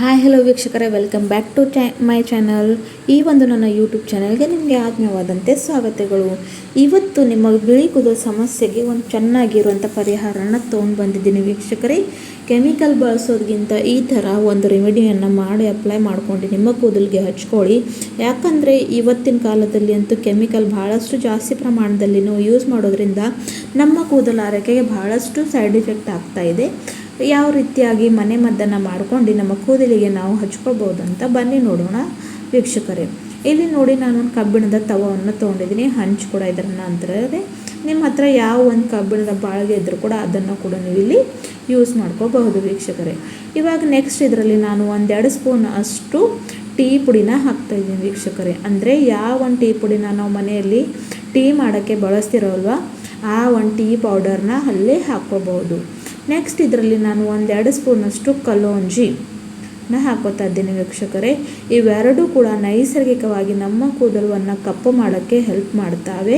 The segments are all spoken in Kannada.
ಹಾಯ್ ಹಲೋ ವೀಕ್ಷಕರೇ ವೆಲ್ಕಮ್ ಬ್ಯಾಕ್ ಟು ಚ ಮೈ ಚಾನಲ್ ಈ ಒಂದು ನನ್ನ ಯೂಟ್ಯೂಬ್ ಚಾನಲ್ಗೆ ನಿಮಗೆ ಆತ್ಮೀಯವಾದಂತೆ ಸ್ವಾಗತಗಳು. ಇವತ್ತು ನಿಮ್ಮ ಬಿಳಿ ಕೂದಲು ಸಮಸ್ಯೆಗೆ ಒಂದು ಚೆನ್ನಾಗಿರುವಂಥ ಪರಿಹಾರನ ತೊಗೊಂಡು ಬಂದಿದ್ದೀನಿ ವೀಕ್ಷಕರೇ. ಕೆಮಿಕಲ್ ಬಳಸೋದ್ಗಿಂತ ಈ ಥರ ಒಂದು ರೆಮಿಡಿಯನ್ನು ಮಾಡಿ ಅಪ್ಲೈ ಮಾಡ್ಕೊಂಡು ನಿಮ್ಮ ಕೂದಲಿಗೆ ಹಚ್ಕೊಳ್ಳಿ. ಯಾಕಂದರೆ ಇವತ್ತಿನ ಕಾಲದಲ್ಲಿ ಅಂತೂ ಕೆಮಿಕಲ್ ಭಾಳಷ್ಟು ಜಾಸ್ತಿ ಪ್ರಮಾಣದಲ್ಲಿ ನಾವು ಯೂಸ್ ಮಾಡೋದ್ರಿಂದ ನಮ್ಮ ಕೂದಲು ಆರೈಕೆಗೆ ಭಾಳಷ್ಟು ಸೈಡ್ ಎಫೆಕ್ಟ್ ಇದೆ. ಯಾವ ರೀತಿಯಾಗಿ ಮನೆ ಮದ್ದನ್ನು ಮಾಡ್ಕೊಂಡು ನಮ್ಮ ಕೂದಲಿಗೆ ನಾವು ಹಚ್ಕೊಳ್ಬೋದು ಅಂತ ಬನ್ನಿ ನೋಡೋಣ ವೀಕ್ಷಕರೇ. ಇಲ್ಲಿ ನೋಡಿ ನಾನು ಒಂದು ಕಬ್ಬಿಣದ ತವವನ್ನು ತೊಗೊಂಡಿದ್ದೀನಿ. ಹಂಚು ಕೂಡ ಇದರ ನಂತರ ಇದೆ ನಿಮ್ಮ ಹತ್ರ ಯಾವ ಒಂದು ಕಬ್ಬಿಣದ ಬಾಳಿಗೆ ಇದ್ದರೂ ಕೂಡ ಅದನ್ನು ಕೂಡ ನೀವು ಇಲ್ಲಿ ಯೂಸ್ ಮಾಡ್ಕೋಬಹುದು ವೀಕ್ಷಕರೇ. ಇವಾಗ ನೆಕ್ಸ್ಟ್ ಇದರಲ್ಲಿ ನಾನು ಒಂದೆರಡು ಸ್ಪೂನ್ ಅಷ್ಟು ಟೀ ಪುಡಿನ ಹಾಕ್ತಾಯಿದ್ದೀನಿ ವೀಕ್ಷಕರೇ. ಅಂದರೆ ಯಾವ ಒಂದು ಟೀ ಪುಡಿನ ನಾವು ಮನೆಯಲ್ಲಿ ಟೀ ಮಾಡೋಕ್ಕೆ ಬಳಸ್ತಿರೋಲ್ವ, ಆ ಒಂದು ಟೀ ಪೌಡರ್ನ ಅಲ್ಲೇ ಹಾಕ್ಕೋಬಹುದು. ನೆಕ್ಸ್ಟ್ ಇದರಲ್ಲಿ ನಾನು ಒಂದೆರಡು ಸ್ಪೂನಷ್ಟು ಕಲೋಂಜಿ. ನ ಹಾಕೋತಾ ಇದ್ದೀನಿ ವೀಕ್ಷಕರೇ. ಇವೆರಡೂ ಕೂಡ ನೈಸರ್ಗಿಕವಾಗಿ ನಮ್ಮ ಕೂದಲನ್ನು ಕಪ್ಪು ಮಾಡೋಕ್ಕೆ ಹೆಲ್ಪ್ ಮಾಡ್ತಾವೆ.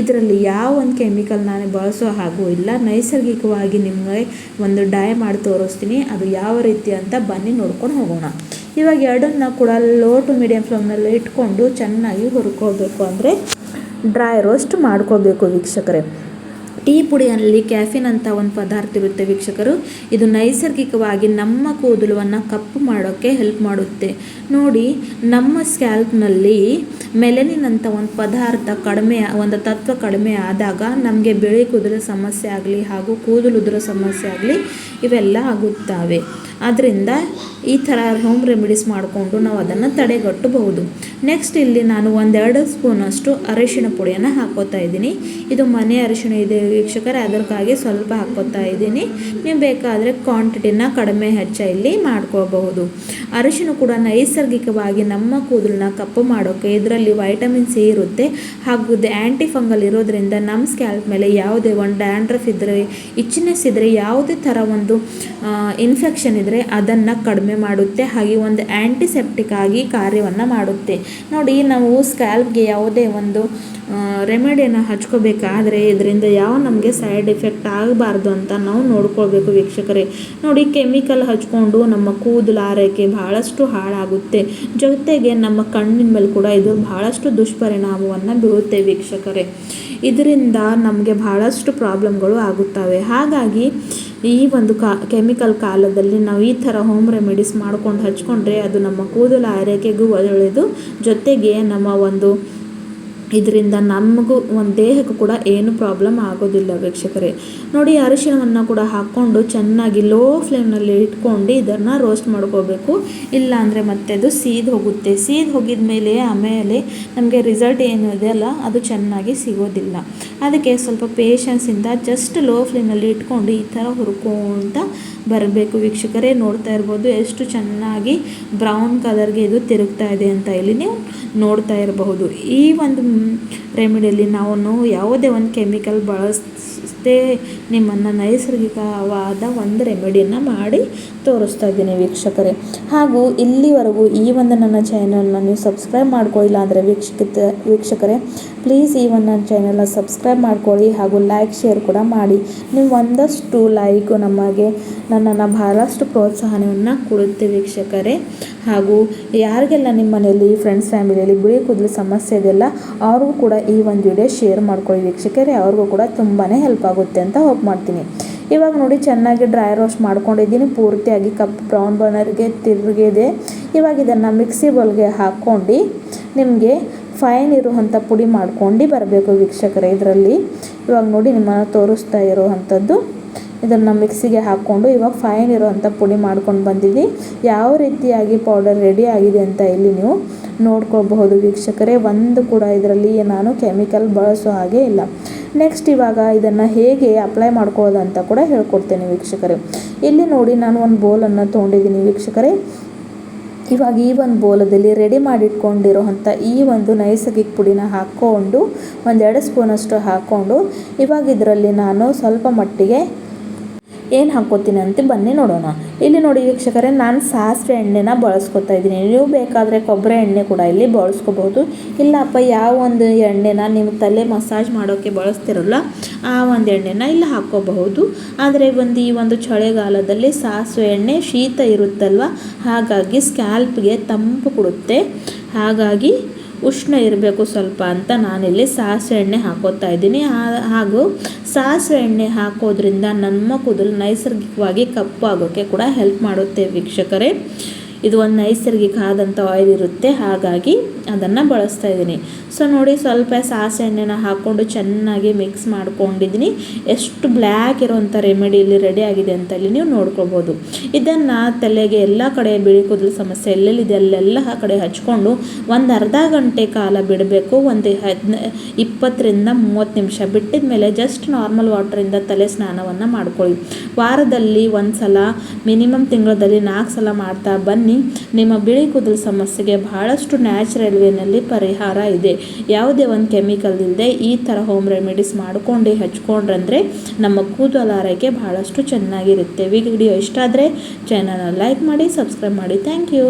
ಇದರಲ್ಲಿ ಯಾವ ಒಂದು ಕೆಮಿಕಲ್ ನಾನು ಬಳಸೋ ಹಾಗೂ ಇಲ್ಲ, ನೈಸರ್ಗಿಕವಾಗಿ ನಿಮಗೆ ಒಂದು ಡೈ ಮಾಡಿ ತೋರಿಸ್ತೀನಿ. ಅದು ಯಾವ ರೀತಿ ಅಂತ ಬನ್ನಿ ನೋಡ್ಕೊಂಡು ಹೋಗೋಣ. ಇವಾಗ ಎರಡನ್ನ ಕೂಡ ಲೋ ಟು ಮೀಡಿಯಮ್ ಫ್ಲೇಮ್ನಲ್ಲಿ ಇಟ್ಕೊಂಡು ಚೆನ್ನಾಗಿ ಹುರ್ಕೋಬೇಕು ಅಂದರೆ ಡ್ರೈ ರೋಸ್ಟ್ ಮಾಡ್ಕೋಬೇಕು ವೀಕ್ಷಕರೇ. ಟೀ ಪುಡಿಯಲ್ಲಿ ಕ್ಯಾಫಿನ್ ಅಂತ ಒಂದು ಪದಾರ್ಥ ಇರುತ್ತೆ ವೀಕ್ಷಕರು. ಇದು ನೈಸರ್ಗಿಕವಾಗಿ ನಮ್ಮ ಕೂದಲನ್ನು ಕಪ್ಪು ಮಾಡೋಕ್ಕೆ ಹೆಲ್ಪ್ ಮಾಡುತ್ತೆ. ನೋಡಿ, ನಮ್ಮ ಸ್ಕ್ಯಾಲ್ಪ್ನಲ್ಲಿ ಮೆಲೆನಿನ್ ಅಂತ ಒಂದು ಪದಾರ್ಥ ಕಡಿಮೆ, ಒಂದು ತತ್ವ ಕಡಿಮೆ ಆದಾಗ ನಮಗೆ ಬಿಳಿ ಕೂದಲು ಸಮಸ್ಯೆ ಆಗಲಿ ಹಾಗೂ ಕೂದಲು ಉದುರೋ ಸಮಸ್ಯೆ ಆಗಲಿ ಇವೆಲ್ಲ ಆಗುತ್ತವೆ. ಆದ್ದರಿಂದ ಈ ಥರ ಹೋಮ್ ರೆಮಿಡೀಸ್ ಮಾಡಿಕೊಂಡು ನಾವು ಅದನ್ನು ತಡೆಗಟ್ಟಬಹುದು. ನೆಕ್ಸ್ಟ್ ಇಲ್ಲಿ ನಾನು ಒಂದೆರಡು ಸ್ಪೂನಷ್ಟು ಅರಿಶಿನ ಪುಡಿಯನ್ನು ಹಾಕೋತಾ ಇದ್ದೀನಿ. ಇದು ಮನೆ ಅರಿಶಿಣ ಇದೆ ವೀಕ್ಷಕರೇ, ಅದಕ್ಕಾಗಿ ಸ್ವಲ್ಪ ಹಾಕೋತಾ ಇದ್ದೀನಿ. ನೀವು ಬೇಕಾದರೆ ಕ್ವಾಂಟಿಟಿನ ಕಡಿಮೆ ಹೆಚ್ಚ ಇಲ್ಲಿ ಮಾಡ್ಕೋಬಹುದು. ಅರಿಶಿಣ ಕೂಡ ನೈಸರ್ಗಿಕವಾಗಿ ನಮ್ಮ ಕೂದಲನ್ನ ಕಪ್ಪು ಮಾಡೋಕ್ಕೆ ಇದರಲ್ಲಿ ವೈಟಮಿನ್ ಸಿ ಇರುತ್ತೆ. ಹಾಗೂ ಆ್ಯಂಟಿ ಫಂಗಲ್ ಇರೋದ್ರಿಂದ ನಮ್ಮ ಸ್ಕ್ಯಾಲ್ಪ್ ಮೇಲೆ ಯಾವುದೇ ಒಂದು ಡ್ಯಾಂಡ್ರಫ್ ಇದ್ದರೆ ಇಚ್ಚಿನೆಸ್ ಇದ್ದರೆ ಯಾವುದೇ ಥರ ಒಂದು ಇನ್ಫೆಕ್ಷನ್ ಇದ್ದರೆ ಅದನ್ನು ಕಡಿಮೆ ಮಾಡುತ್ತೆ. ಹಾಗೆ ಒಂದು ಆ್ಯಂಟಿಸೆಪ್ಟಿಕ್ ಆಗಿ ಕಾರ್ಯವನ್ನು ಮಾಡುತ್ತೆ. ನೋಡಿ, ನಾವು ಸ್ಕ್ಯಾಲ್ಪ್ಗೆ ಯಾವುದೇ ಒಂದು ರೆಮಿಡಿಯನ್ನು ಹಚ್ಕೋಬೇಕಾದ್ರೆ ಇದರಿಂದ ಯಾವ ನಮಗೆ ಸೈಡ್ ಎಫೆಕ್ಟ್ ಆಗಬಾರ್ದು ಅಂತ ನಾವು ನೋಡ್ಕೊಳ್ಬೇಕು ವೀಕ್ಷಕರೇ. ನೋಡಿ ಕೆಮಿಕಲ್ ಹಚ್ಕೊಂಡು ನಮ್ಮ ಕೂದಲು ಆರೈಕೆ ಭಾಳಷ್ಟು ಹಾಳಾಗುತ್ತೆ. ಜೊತೆಗೆ ನಮ್ಮ ಕಣ್ಣಿನ ಮೇಲೆ ಕೂಡ ಇದು ಭಾಳಷ್ಟು ದುಷ್ಪರಿಣಾಮವನ್ನು ಬೀರುತ್ತೆ ವೀಕ್ಷಕರೇ. ಇದರಿಂದ ನಮಗೆ ಭಾಳಷ್ಟು ಪ್ರಾಬ್ಲಮ್ಗಳು ಆಗುತ್ತವೆ. ಹಾಗಾಗಿ ಈ ಒಂದು ಕಾ, ಕೆಮಿಕಲ್ ಕಾಲದಲ್ಲಿ ನಾವು ಈ ಥರ ಹೋಮ್ ರೆಮಿಡೀಸ್ ಮಾಡ್ಕೊಂಡು ಹಚ್ಕೊಂಡ್ರೆ ಅದು ನಮ್ಮ ಕೂದಲ ಆರೈಕೆಗೂ ಒಳ್ಳೆಯದು. ಜೊತೆಗೆ ನಮ್ಮ ಒಂದು ಇದರಿಂದ ನಮಗೂ ಒಂದು ದೇಹಕ್ಕೂ ಕೂಡ ಏನು ಪ್ರಾಬ್ಲಮ್ ಆಗೋದಿಲ್ಲ ವೀಕ್ಷಕರೇ. ನೋಡಿ, ಅರಿಶಿಣವನ್ನು ಕೂಡ ಹಾಕ್ಕೊಂಡು ಚೆನ್ನಾಗಿ ಲೋ ಫ್ಲೇಮ್ನಲ್ಲಿ ಇಟ್ಕೊಂಡು ಇದನ್ನು ರೋಸ್ಟ್ ಮಾಡ್ಕೋಬೇಕು. ಇಲ್ಲ ಅಂದರೆ ಮತ್ತೆ ಅದು ಸೀದ್ ಹೋಗುತ್ತೆ. ಸೀದ್ ಹೋಗಿದ ಮೇಲೆ, ಆಮೇಲೆ ನಮಗೆ ರಿಸಲ್ಟ್ ಏನು ಇದೆ ಅಲ್ಲ, ಅದು ಚೆನ್ನಾಗಿ ಸಿಗೋದಿಲ್ಲ. ಅದಕ್ಕೆ ಸ್ವಲ್ಪ ಪೇಷನ್ಸಿಂದ ಜಸ್ಟ್ ಲೋ ಫ್ಲೇಮ್ನಲ್ಲಿ ಇಟ್ಕೊಂಡು ಈ ಥರ ಹುರ್ಕೊಂತ ಬರಬೇಕು ವೀಕ್ಷಕರೇ. ನೋಡ್ತಾ ಇರ್ಬೋದು, ಎಷ್ಟು ಚೆನ್ನಾಗಿ ಬ್ರೌನ್ ಕಲರ್ಗೆ ಇದು ತಿರುಗ್ತಾ ಇದೆ ಅಂತ ಇಲ್ಲಿ ನೀವು ನೋಡ್ತಾ ಇರಬಹುದು. ಈ ಒಂದು ರೆಮಿಡಿಯಲ್ಲಿ ನಾವು ಯಾವುದೇ ಒಂದು ಕೆಮಿಕಲ್ ಬಳಸದೆ ನಿಮ್ಮನ್ನು ನೈಸರ್ಗಿಕವಾದ ಒಂದು ರೆಮಿಡಿಯನ್ನು ಮಾಡಿ ತೋರಿಸ್ತಾ ಇದ್ದೀನಿ ವೀಕ್ಷಕರೇ. ಹಾಗೂ ಇಲ್ಲಿವರೆಗೂ ಈ ಒಂದು ನನ್ನ ಚಾನಲ್ನ ನೀವು ಸಬ್ಸ್ಕ್ರೈಬ್ ಮಾಡ್ಕೊಳ್ಳಿಲ್ಲ ಅಂದರೆ ವೀಕ್ಷಕಿತ, ವೀಕ್ಷಕರೇ, ಪ್ಲೀಸ್ ಈ ಒಂದು ನನ್ನ ಚಾನಲ್ನ ಸಬ್ಸ್ಕ್ರೈಬ್ ಮಾಡ್ಕೊಳ್ಳಿ ಹಾಗೂ ಲೈಕ್, ಶೇರ್ ಕೂಡ ಮಾಡಿ. ನೀವು ಒಂದಷ್ಟು ಲೈಕು ನಮಗೆ, ನನ್ನನ್ನು ಬಹಳಷ್ಟು ಪ್ರೋತ್ಸಾಹನವನ್ನು ಕೊಡುತ್ತೆ ವೀಕ್ಷಕರೇ. ಹಾಗೂ ಯಾರಿಗೆಲ್ಲ ನಿಮ್ಮ ಮನೆಯಲ್ಲಿ ಫ್ರೆಂಡ್ಸ್ ಫ್ಯಾಮಿಲಿಯಲ್ಲಿ ಬಿಳಿ ಕೂದಲು ಸಮಸ್ಯೆ ಇದೆಯಲ್ಲ, ಅವ್ರಿಗೂ ಕೂಡ ಈ ಒಂದು ವಿಡಿಯೋ ಶೇರ್ ಮಾಡ್ಕೊಳ್ಳಿ ವೀಕ್ಷಕರೇ. ಅವ್ರಿಗೂ ಕೂಡ ತುಂಬಾ ಹೆಲ್ಪ್ ಆಗುತ್ತೆ ಅಂತ ಹೋಪ್ ಮಾಡ್ತೀನಿ. ಇವಾಗ ನೋಡಿ ಚೆನ್ನಾಗಿ ಡ್ರೈ ರೋಸ್ಟ್ ಮಾಡ್ಕೊಂಡಿದ್ದೀನಿ. ಪೂರ್ತಿಯಾಗಿ ಕಪ್ ಬ್ರೌನ್ ಬರ್ನರ್ಗೆ ತಿರುಗಿದೆ ಇವಾಗ ಇದನ್ನು ಮಿಕ್ಸಿ ಬೌಲ್ಗೆ ಹಾಕ್ಕೊಂಡು ನಿಮಗೆ ಫೈನ್ ಇರುವಂಥ ಪುಡಿ ಮಾಡ್ಕೊಂಡು ಬರಬೇಕು ವೀಕ್ಷಕರೇ ಇದರಲ್ಲಿ. ಇವಾಗ ನೋಡಿ ನಿಮ್ಮನ್ನು ತೋರಿಸ್ತಾ ಇರುವಂಥದ್ದು ಇದನ್ನು ಮಿಕ್ಸಿಗೆ ಹಾಕ್ಕೊಂಡು ಇವಾಗ ಫೈನ್ ಇರುವಂಥ ಪುಡಿ ಮಾಡ್ಕೊಂಡು ಬಂದಿದ್ದೀನಿ. ಯಾವ ರೀತಿಯಾಗಿ ಪೌಡರ್ ರೆಡಿ ಆಗಿದೆ ಅಂತ ಇಲ್ಲಿ ನೀವು ನೋಡ್ಕೋಬಹುದು ವೀಕ್ಷಕರೇ. ಒಂದು ಕೂಡ ಇದರಲ್ಲಿ ನಾನು ಕೆಮಿಕಲ್ ಬಳಸೋ ಹಾಗೆ ಇಲ್ಲ. ನೆಕ್ಸ್ಟ್ ಇವಾಗ ಇದನ್ನು ಹೇಗೆ ಅಪ್ಲೈ ಮಾಡ್ಕೊಳ್ಳೋದು ಅಂತ ಕೂಡ ಹೇಳ್ಕೊಡ್ತೇನೆ ವೀಕ್ಷಕರೇ. ಇಲ್ಲಿ ನೋಡಿ ನಾನು ಒಂದು ಬೋಲನ್ನು ತೊಗೊಂಡಿದ್ದೀನಿ ವೀಕ್ಷಕರೇ. ಇವಾಗ ಈ ಒಂದು ಬೋಲದಲ್ಲಿ ರೆಡಿ ಮಾಡಿಟ್ಕೊಂಡಿರೋವಂಥ ಈ ಒಂದು ನೈಸರ್ಗಿಕ ಪುಡಿನ ಹಾಕ್ಕೊಂಡು ಒಂದೆರಡು ಸ್ಪೂನಷ್ಟು ಹಾಕ್ಕೊಂಡು ಇವಾಗ ಇದರಲ್ಲಿ ನಾನು ಸ್ವಲ್ಪ ಮಟ್ಟಿಗೆ ಏನು ಹಾಕ್ಕೋತೀನಿ ಅಂತ ಬನ್ನಿ ನೋಡೋಣ. ಇಲ್ಲಿ ನೋಡಿ ವೀಕ್ಷಕರೇ, ನಾನು ಸಾಸಿವೆ ಎಣ್ಣೆನ ಬಳಸ್ಕೊತಾ ಇದ್ದೀನಿ. ನೀವು ಬೇಕಾದರೆ ಕೊಬ್ಬರಿ ಎಣ್ಣೆ ಕೂಡ ಇಲ್ಲಿ ಬಳಸ್ಕೋಬಹುದು. ಇಲ್ಲಪ್ಪ ಯಾವ ಒಂದು ಎಣ್ಣೆನ ನೀವು ತಲೆ ಮಸಾಜ್ ಮಾಡೋಕ್ಕೆ ಬಳಸ್ತಿರಲ್ಲ, ಆ ಒಂದು ಎಣ್ಣೆನ ಇಲ್ಲಿ ಹಾಕ್ಕೋಬಹುದು. ಆದರೆ ಒಂದು ಈ ಒಂದು ಚಳಿಗಾಲದಲ್ಲಿ ಸಾಸಿವೆ ಎಣ್ಣೆ ಶೀತ ಇರುತ್ತಲ್ವ? ಹಾಗಾಗಿ ಸ್ಕ್ಯಾಲ್ಪ್ಗೆ ತಂಪು ಕೊಡುತ್ತೆ. ಹಾಗಾಗಿ ಉಷ್ಣ ಇರಬೇಕು ಸ್ವಲ್ಪ ಅಂತ ನಾನಿಲ್ಲಿ ಸಾಸಿವೆ ಎಣ್ಣೆ ಹಾಕೋತಾ ಇದ್ದೀನಿ. ಹಾಗೂ ಸಾಸಿವೆ ಎಣ್ಣೆ ಹಾಕೋದ್ರಿಂದ ನಮ್ಮ ಕೂದಲು ನೈಸರ್ಗಿಕವಾಗಿ ಕಪ್ಪು ಆಗೋಕ್ಕೆ ಕೂಡ ಹೆಲ್ಪ್ ಮಾಡುತ್ತೆ ವೀಕ್ಷಕರೇ. ಇದು ಒಂದು ನೈಸರ್ಗಿಕ ಆದಂಥ ಆಯಿಲ್ ಇರುತ್ತೆ. ಹಾಗಾಗಿ ಅದನ್ನು ಬಳಸ್ತಾ ಇದ್ದೀನಿ. ಸೊ ನೋಡಿ ಸ್ವಲ್ಪ ಸಾಸಿವೆ ಎಣ್ಣೆನ ಹಾಕ್ಕೊಂಡು ಚೆನ್ನಾಗಿ ಮಿಕ್ಸ್ ಮಾಡ್ಕೊಂಡಿದ್ದೀನಿ. ಎಷ್ಟು ಬ್ಲ್ಯಾಕ್ ಇರುವಂಥ ರೆಮಿಡಿ ಇಲ್ಲಿ ರೆಡಿ ಆಗಿದೆ ಅಂತ ಇಲ್ಲಿ ನೀವು ನೋಡ್ಕೋಬೋದು. ಇದನ್ನು ತಲೆಗೆ ಎಲ್ಲ ಕಡೆ ಬಿಳಿ ಕೂದಲು ಸಮಸ್ಯೆ, ಎಲ್ಲೆಲ್ಲಿದೆ ಅಲ್ಲೆಲ್ಲ ಕಡೆ ಹಚ್ಕೊಂಡು ಒಂದು ಅರ್ಧ ಗಂಟೆ ಕಾಲ ಬಿಡಬೇಕು. ಒಂದು ಹದಿನ, ಇಪ್ಪತ್ತರಿಂದ ಮೂವತ್ತು ನಿಮಿಷ ಬಿಟ್ಟಿದ ಮೇಲೆ ಜಸ್ಟ್ ನಾರ್ಮಲ್ ವಾಟರಿಂದ ತಲೆ ಸ್ನಾನವನ್ನು ಮಾಡ್ಕೊಳ್ಳಿ. ವಾರದಲ್ಲಿ ಒಂದು ಸಲ ಮಿನಿಮಮ್ ತಿಂಗಳಲ್ಲಿ ನಾಲ್ಕು ಸಲ ಮಾಡ್ತಾ ಬನ್ನಿ, ನಿಮ್ಮ ಬಿಳಿ ಕೂದಲು ಸಮಸ್ಯೆಗೆ ಬಹಳಷ್ಟು ನ್ಯಾಚುರಲ್ ವೇನಲ್ಲಿ ಪರಿಹಾರ ಇದೆ. ಯಾವುದೇ ಒಂದು ಕೆಮಿಕಲ್ ಇಲ್ಲದೆ ಈ ಥರ ಹೋಮ್ ರೆಮಿಡೀಸ್ ಮಾಡಿಕೊಂಡು ಹಚ್ಕೊಂಡ್ರಂದ್ರೆ ನಮ್ಮ ಕೂದಲು ಆರೈಕೆ ಬಹಳಷ್ಟು ಚೆನ್ನಾಗಿರುತ್ತೆ. ವಿಡಿಯೋ ಇಷ್ಟ ಆದರೆ ಚಾನಲ್ನ ಲೈಕ್ ಮಾಡಿ ಸಬ್ಸ್ಕ್ರೈಬ್ ಮಾಡಿ. Thank you